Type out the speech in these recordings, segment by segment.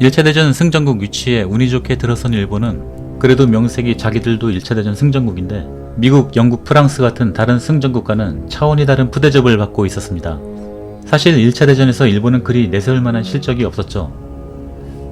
1차 대전 승전국 위치에 운이 좋게 들어선 일본은 그래도 명색이 자기들도 1차 대전 승전국인데 미국, 영국, 프랑스 같은 다른 승전국과는 차원이 다른 푸대접을 받고 있었습니다. 사실 1차 대전에서 일본은 그리 내세울 만한 실적이 없었죠.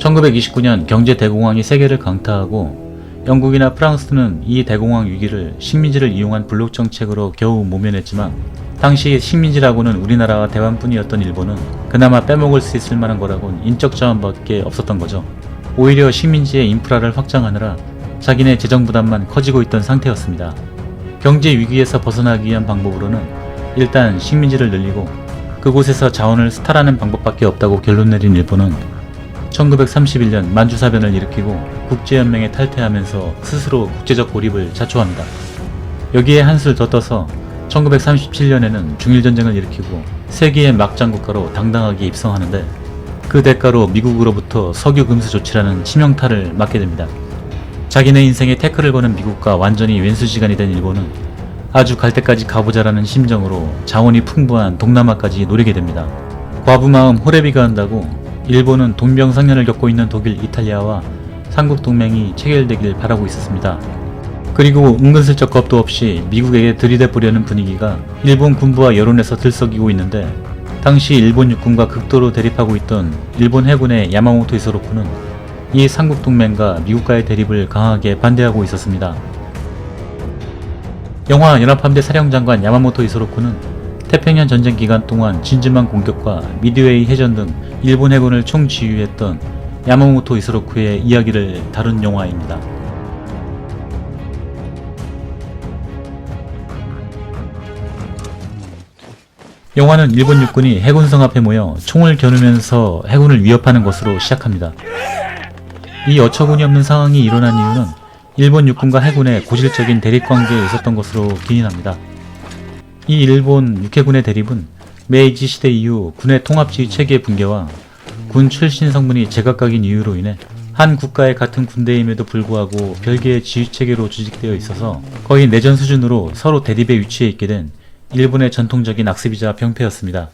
1929년 경제 대공황이 세계를 강타하고 영국이나 프랑스는 이 대공황 위기를 식민지를 이용한 블록 정책으로 겨우 모면했지만 당시 식민지라고는 우리나라와 대만뿐이었던 일본은 그나마 빼먹을 수 있을 만한 거라곤 인적 자원밖에 없었던 거죠. 오히려 식민지의 인프라를 확장하느라 자기네 재정 부담만 커지고 있던 상태였습니다. 경제 위기에서 벗어나기 위한 방법으로는 일단 식민지를 늘리고 그곳에서 자원을 수탈하는 방법밖에 없다고 결론 내린 일본은 1931년 만주사변을 일으키고 국제연맹에 탈퇴하면서 스스로 국제적 고립을 자초합니다. 여기에 한술 더 떠서 1937년에는 중일전쟁을 일으키고 세계의 막장 국가로 당당하게 입성하는데 그 대가로 미국으로부터 석유 금수 조치라는 치명타를 맞게 됩니다. 자기네 인생에 태클을 거는 미국과 완전히 왼수지간이 된 일본은 아주 갈 때까지 가보자라는 심정으로 자원이 풍부한 동남아까지 노리게 됩니다. 과부 마음 호래비가 한다고 일본은 동병상련을 겪고 있는 독일, 이탈리아와 삼국 동맹이 체결되길 바라고 있었습니다. 그리고 은근슬쩍 겁도 없이 미국에게 들이대보려는 분위기가 일본 군부와 여론에서 들썩이고 있는데 당시 일본 육군과 극도로 대립하고 있던 일본 해군의 야마모토 이소로쿠는 이 삼국 동맹과 미국과의 대립을 강하게 반대하고 있었습니다. 영화 연합함대 사령장관 야마모토 이소로쿠는 태평양 전쟁 기간 동안 진주만 공격과 미드웨이 해전 등 일본 해군을 총지휘했던 야마모토 이소로쿠의 이야기를 다룬 영화입니다. 영화는 일본 육군이 해군성 앞에 모여 총을 겨누면서 해군을 위협하는 것으로 시작합니다. 이 어처구니 없는 상황이 일어난 이유는 일본 육군과 해군의 고질적인 대립 관계에 있었던 것으로 기인합니다. 이 일본 육해군의 대립은 메이지 시대 이후 군의 통합지휘 체계의 붕괴와 군 출신 성분이 제각각인 이유로 인해 한 국가의 같은 군대임에도 불구하고 별개의 지휘 체계로 조직되어 있어서 거의 내전 수준으로 서로 대립에 위치해 있게 된 일본의 전통적인 악습이자 병폐였습니다.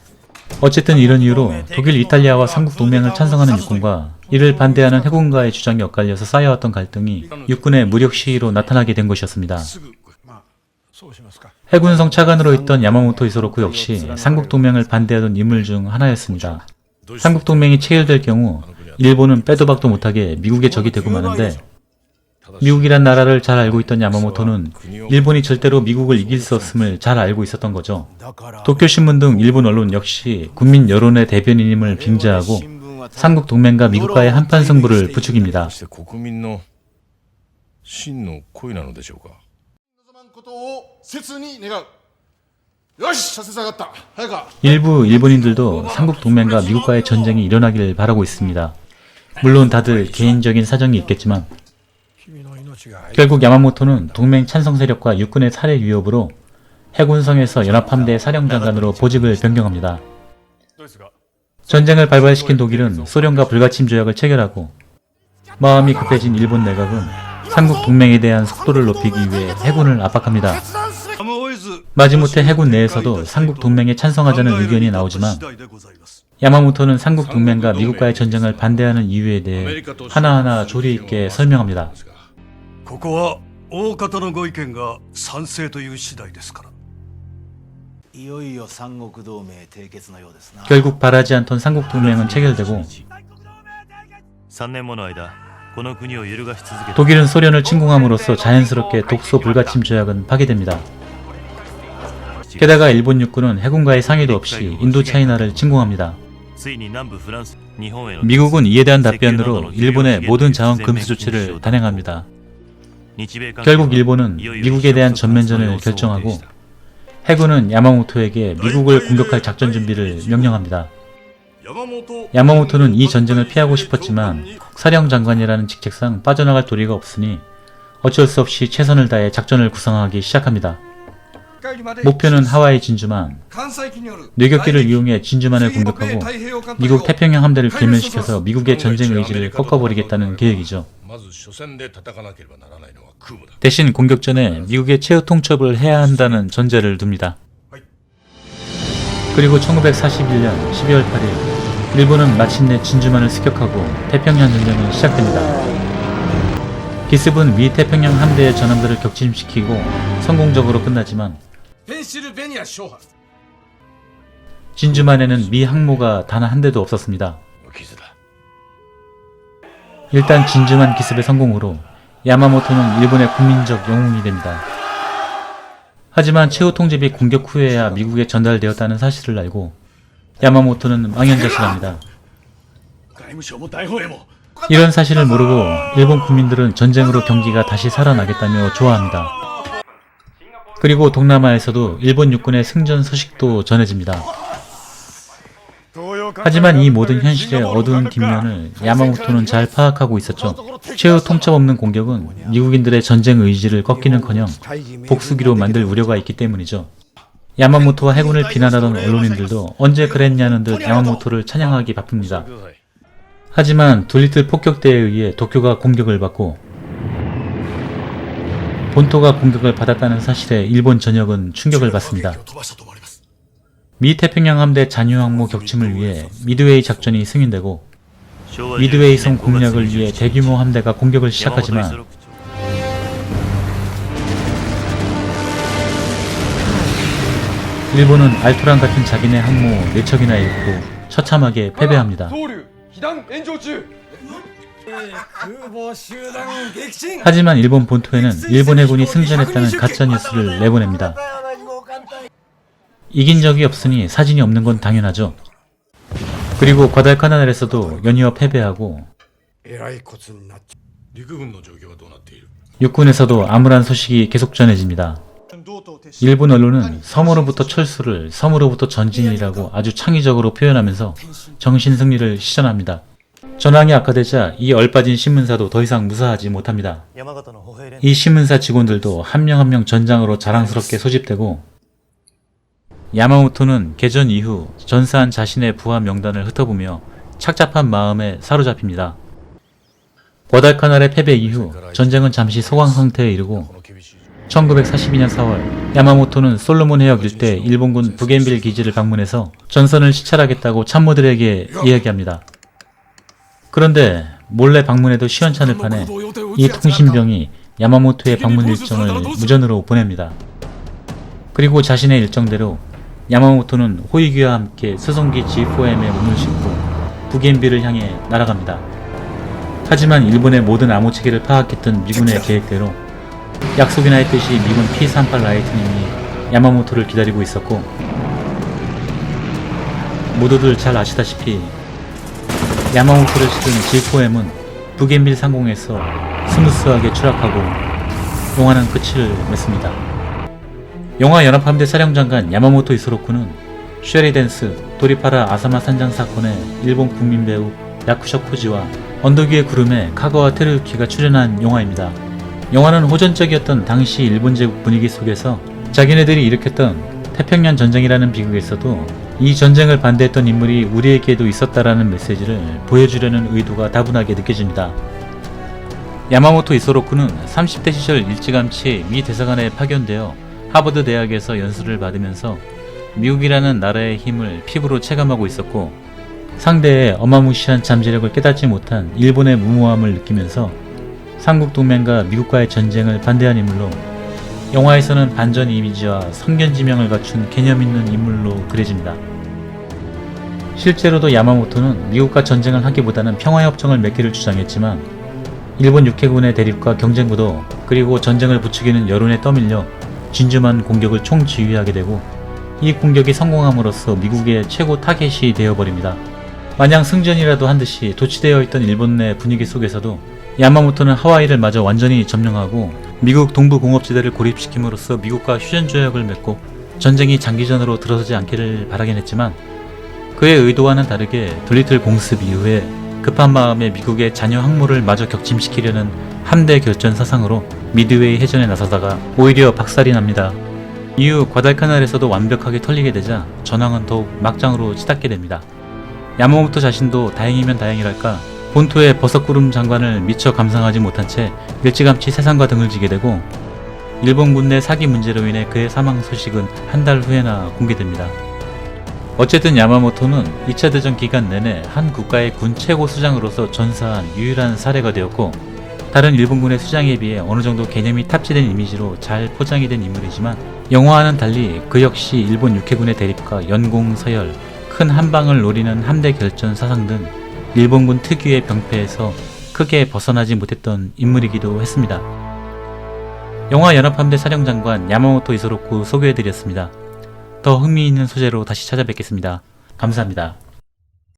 어쨌든 이런 이유로 독일 이탈리아와 삼국 동맹을 찬성하는 육군과 이를 반대하는 해군과의 주장이 엇갈려서 쌓여왔던 갈등이 육군의 무력 시위로 나타나게 된 것이었습니다. 해군 성차관으로 있던 야마모토 이소로쿠 역시 삼국 동맹을 반대하던 인물 중 하나였습니다. 삼국 동맹이 체결될 경우 일본은 빼도 박도 못하게 미국의 적이 되고 마는데 미국이란 나라를 잘 알고 있던 야마모토는 일본이 절대로 미국을 이길 수 없음을 잘 알고 있었던 거죠. 도쿄신문 등 일본 언론 역시 국민 여론의 대변인임을 빙자하고 삼국 동맹과 미국과의 한판 승부를 부추깁니다. 일부 일본인들도 삼국 동맹과 미국과의 전쟁이 일어나길 바라고 있습니다. 물론 다들 개인적인 사정이 있겠지만 결국 야마모토는 동맹 찬성 세력과 육군의 살해 위협으로 해군성에서 연합함대 사령장관으로 보직을 변경합니다. 전쟁을 발발시킨 독일은 소련과 불가침 조약을 체결하고 마음이 급해진 일본 내각은 삼국 동맹에 대한 속도를 높이기 위해 해군을 압박합니다. 마지못해 해군 내에서도 삼국 동맹에 찬성하자는 의견이 나오지만 야마모토는 삼국 동맹과 미국과의 전쟁을 반대하는 이유에 대해 하나하나 조리 있게 설명합니다. ここは大方のご意見が賛成という次第ですからいよいよ三国同盟締結のようですな 결국 바라지 않던 삼국 동맹은 체결되고 3年もの間この国を揺るがし続けた 독일은 소련을 침공함으로써 자연스럽게 독소 불가침 조약은 파기됩니다. 게다가 일본 육군은 해군과의 상의도 없이 인도 차이나를 침공합니다. ついに南部フランス日本への 미국은 이에 대한 답변으로 일본의 모든 자원 금수 조치를 단행합니다. 결국 일본은 미국에 대한 전면전을 결정하고 해군은 야마모토에게 미국을 공격할 작전 준비를 명령합니다. 야마모토는 이 전쟁을 피하고 싶었지만 사령 장관이라는 직책상 빠져나갈 도리가 없으니 어쩔 수 없이 최선을 다해 작전을 구성하기 시작합니다. 목표는 하와이 진주만 뇌격기를 이용해 진주만을 공격하고 미국 태평양 함대를 길면시켜서 미국의 전쟁 의지를 꺾어버리겠다는 계획이죠. 대신 공격 전에 미국의 최후 통첩을 해야 한다는 전제를 둡니다. 그리고 1941년 12월 8일 일본은 마침내 진주만을 습격하고 태평양 전쟁이 시작됩니다. 기습은 미 태평양 함대의 전함들을 격침시키고 성공적으로 끝나지만 펜실베니아 쇼하. 진주만에는 미 항모가 단 한 대도 없었습니다. 어, 일단 진주만 기습의 성공으로 야마모토는 일본의 국민적 영웅이 됩니다. 하지만 최후 통제비 공격 후에야 미국에 전달되었다는 사실을 알고 야마모토는 망연자실합니다. 이런 사실을 모르고 일본 국민들은 전쟁으로 경기가 다시 살아나겠다며 좋아합니다. 그리고 동남아에서도 일본 육군의 승전 소식도 전해집니다. 하지만 이 모든 현실의 어두운 뒷면을 야마모토는 잘 파악하고 있었죠. 최후 통첩 없는 공격은 미국인들의 전쟁 의지를 꺾기는커녕 복수기로 만들 우려가 있기 때문이죠. 야마모토와 해군을 비난하던 언론인들도 언제 그랬냐는 듯 야마모토를 찬양하기 바쁩니다. 하지만 둘리틀 폭격대에 의해 도쿄가 공격을 받고 본토가 공격을 받았다는 사실에 일본 전역은 충격을 받습니다. 미 태평양 함대 잔유 항모 격침을 위해 미드웨이 작전이 승인되고 미드웨이 성 공략을 위해 대규모 함대가 공격을 시작하지만 일본은 알토란 같은 자기네 항모 4척이나 잃고 처참하게 패배합니다. 하지만 일본 본토에는 일본 해군이 승전했다는 가짜뉴스를 내보냅니다. 이긴 적이 없으니 사진이 없는 건 당연하죠. 그리고 과달카나날에서도 연이어 패배하고 육군에서도 암울한 소식이 계속 전해집니다. 일본 언론은 섬으로부터 철수를 섬으로부터 전진이라고 아주 창의적으로 표현하면서 정신 승리를 시전합니다. 전황이 악화되자 이 얼빠진 신문사도 더 이상 무사하지 못합니다. 이 신문사 직원들도 한 명 한 명 전장으로 자랑스럽게 소집되고 야마모토는 개전 이후 전사한 자신의 부하 명단을 흩어보며 착잡한 마음에 사로잡힙니다. 과달카날의 패배 이후 전쟁은 잠시 소강 상태에 이르고 1942년 4월 야마모토는 솔로몬 해역 일대 일본군 북엔빌 기지를 방문해서 전선을 시찰하겠다고 참모들에게 이야기합니다. 그런데 몰래 방문해도 시원찮을 판에 이 통신병이 야마모토의 방문 일정을 무전으로 보냅니다. 그리고 자신의 일정대로 야마모토는 호이규와 함께 수송기 G4M에 몸을 싣고 부겐비를 향해 날아갑니다. 하지만 일본의 모든 암호 체계를 파악했던 미군의 계획대로 약속이나 했듯이 미군 P-38 라이트닝이 야마모토를 기다리고 있었고 모두들 잘 아시다시피 야마모토를 실은 G4M은 부겐빌 상공에서 스무스하게 추락하고 영화는 끝을 맺습니다. 영화 연합함대 사령장관 야마모토 이소로쿠는 쉐리댄스, 도리파라 아사마 산장 사건의 일본 국민 배우 야쿠셔 코지와 언덕 위의 구름에 카가와 테르유키가 출연한 영화입니다. 영화는 호전적이었던 당시 일본 제국 분위기 속에서 자기네들이 일으켰던 태평양 전쟁이라는 비극에서도 이 전쟁을 반대했던 인물이 우리에게도 있었다라는 메시지를 보여주려는 의도가 다분하게 느껴집니다. 야마모토 이소로쿠는 30대 시절 일찌감치 미 대사관에 파견되어 하버드 대학에서 연수를 받으면서 미국이라는 나라의 힘을 피부로 체감하고 있었고 상대의 어마무시한 잠재력을 깨닫지 못한 일본의 무모함을 느끼면서 삼국 동맹과 미국과의 전쟁을 반대한 인물로 영화에서는 반전 이미지와 성견지명을 갖춘 개념 있는 인물로 그려집니다. 실제로도 야마모토는 미국과 전쟁을 하기보다는 평화협정을 맺기를 주장했지만 일본 육해군의 대립과 경쟁구도 그리고 전쟁을 부추기는 여론에 떠밀려 진주만 공격을 총지휘하게 되고 이 공격이 성공함으로써 미국의 최고 타겟이 되어버립니다. 마냥 승전이라도 한 듯이 도취되어 있던 일본 내 분위기 속에서도 야마모토는 하와이를 마저 완전히 점령하고 미국 동부 공업지대를 고립시킴으로써 미국과 휴전 조약을 맺고 전쟁이 장기전으로 들어서지 않기를 바라긴 했지만 그의 의도와는 다르게 돌리틀 공습 이후에 급한 마음에 미국의 잔여 항모를 마저 격침시키려는 함대 결전 사상으로 미드웨이 해전에 나서다가 오히려 박살이 납니다. 이후 과달카날에서도 완벽하게 털리게 되자 전황은 더욱 막장으로 치닫게 됩니다. 야마모토 자신도 다행이면 다행이랄까 본토의 버섯구름 장관을 미처 감상하지 못한 채 일찌감치 세상과 등을 지게 되고 일본군 내 사기 문제로 인해 그의 사망 소식은 한 달 후에나 공개됩니다. 어쨌든 야마모토는 2차 대전 기간 내내 한 국가의 군 최고 수장으로서 전사한 유일한 사례가 되었고 다른 일본군의 수장에 비해 어느 정도 개념이 탑재된 이미지로 잘 포장이 된 인물이지만 영화와는 달리 그 역시 일본 육해군의 대립과 연공 서열, 큰 한방을 노리는 함대 결전 사상 등 일본군 특유의 병폐에서 크게 벗어나지 못했던 인물이기도 했습니다. 영화 연합함대 사령장관 야마모토 이소로쿠 소개해드렸습니다. 더 흥미있는 소재로 다시 찾아뵙겠습니다. 감사합니다.